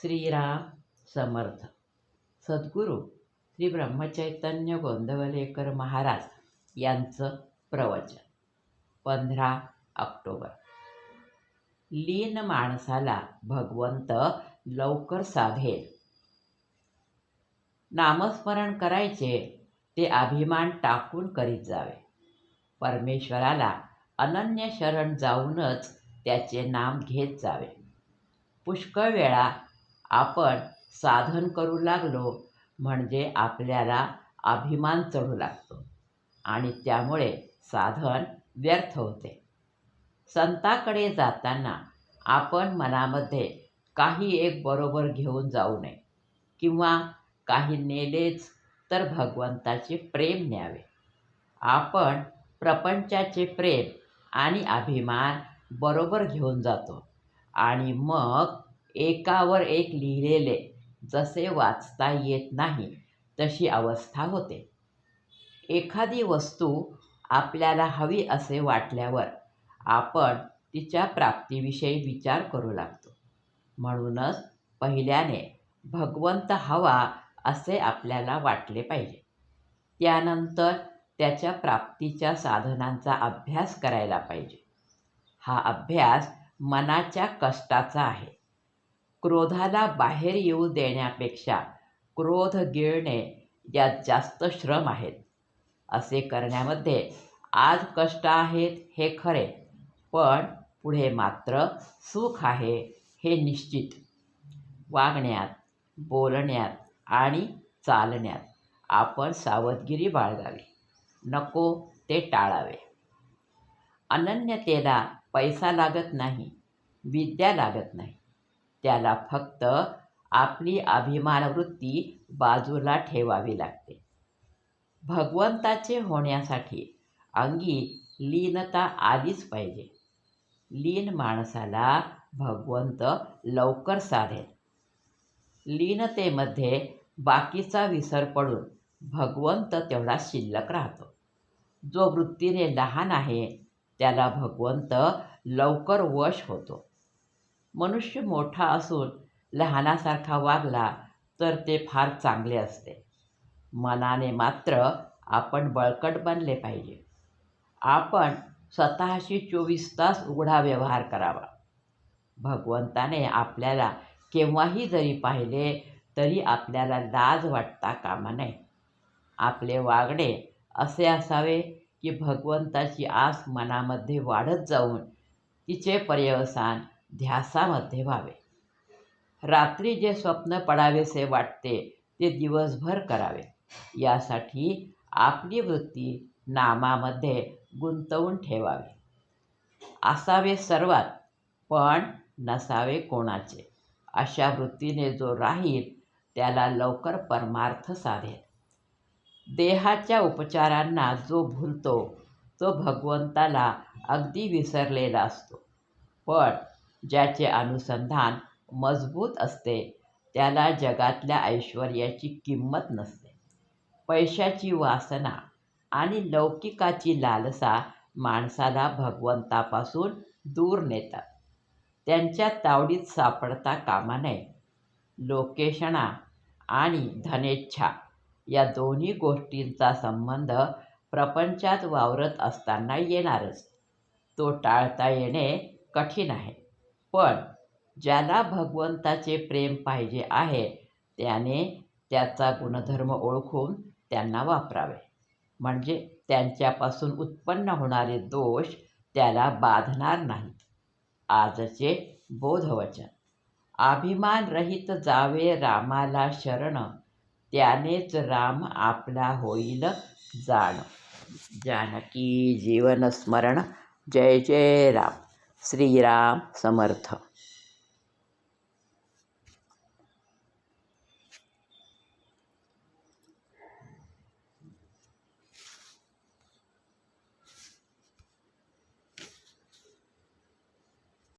श्रीराम समर्थ. सद्गुरू श्री ब्रह्मचैतन्य गोंदवलेकर महाराज यांचं प्रवचन. पंधरा ऑक्टोबर. लीन माणसाला भगवंत लवकर साधेल. नामस्मरण करायचे ते अभिमान टाकून करीत जावे. परमेश्वराला अनन्य शरण जाऊनच त्याचे नाम घेत जावे. पुष्कळ वेळा आपण साधन करू लागलो म्हणजे आपल्याला अभिमान चढू लागतो आणि त्यामुळे साधन व्यर्थ होते. संताकडे जाताना आपण मनामध्ये काही एक बरोबर घेऊन जाऊ नये किंवा काही नेलेच तर भगवंताचे प्रेम न्यावे. आपण प्रपंचाचे प्रेम आणि अभिमान बरोबर घेऊन जातो आणि मग एकावर एक लिहिलेले जसे वाचता येत नाही तशी अवस्था होते. एखादी वस्तू आपल्याला हवी असे वाटल्यावर आपण तिच्या प्राप्तीविषयी विचार करू लागतो. म्हणूनच पहिल्याने भगवंत हवा असे आपल्याला वाटले पाहिजे. त्यानंतर त्याच्या प्राप्तीच्या साधनांचा अभ्यास करायला पाहिजे. हा अभ्यास मनाच्या कष्टाचा आहे. क्रोधाला बाहेर येऊ देण्यापेक्षा क्रोध गिळणे यात जास्त श्रम आहेत. असे करण्यामध्ये आज कष्ट आहेत हे खरे पण पुढे मात्र सुख आहे हे निश्चित. वागण्यात बोलण्यात आणि चालण्यात आपण सावधगिरी बाळगावी नको ते टाळावे. अनन्यतेला पैसा लागत नाही विद्या लागत नाही त्याला फक्त आपली अभिमानवृत्ती बाजूला ठेवावी लागते. भगवंताचे होण्यासाठी अंगी लीनता आलीच पाहिजे. लीन माणसाला भगवंत लवकर साधेल. लीनतेमध्ये बाकीचा विसर पडून भगवंत तेवढा शिल्लक राहतो. जो वृत्तीने लहान आहे त्याला भगवंत लवकर वश होतो. मनुष्य मोठा असून लहानासारखा वागला तर ते फार चांगले असते. मनाने मात्र आपण बळकट बनले पाहिजे. आपण स्वतःशी चोवीस तास उघडा व्यवहार करावा. भगवंताने आपल्याला केव्हाही जरी पाहिले तरी आपल्याला लाज वाटता कामा नये. आपले वागणे असे असावे की भगवंताची आस मनामध्ये वाढत जाऊन तिचे पर्यवसान ध्यासामध्ये व्हावे. रात्री जे स्वप्न पडावेसे वाटते ते दिवसभर करावे. यासाठी आपली वृत्ती नामामध्ये गुंतवून ठेवावी. असावे सर्वात पण नसावे कोणाचे? अशा वृत्तीने जो राहील त्याला लवकर परमार्थ साधेल. देहाच्या उपचारांना जो भुलतो तो भगवंताला अगदी विसरलेला असतो. पण ज्याचे अनुसंधान मजबूत असते त्याला जगातल्या ऐश्वर्याची किंमत नसते. पैशाची वासना आणि लौकिकाची लालसा माणसाला भगवंतापासून दूर नेतात. त्यांच्या तावडीत सापडता कामा नये. लोकेशणा आणि धनेच्छा या दोन्ही गोष्टींचा संबंध प्रपंचात वावरत असताना येणारच. तो टाळता येणे कठीण आहे. पण ज्याला भगवंताचे प्रेम पाहिजे आहे त्याने त्याचा गुणधर्म ओळखून त्यांना वापरावे. म्हणजे त्यांच्यापासून उत्पन्न होणारे दोष त्याला बाधणार नाहीत. आजचे बोधवचन. अभिमानरहित जावे रामाला शरण त्यानेच राम आपला होईल जाण. जानकी जीवनस्मरण जय जय राम. श्रीराम समर्थ.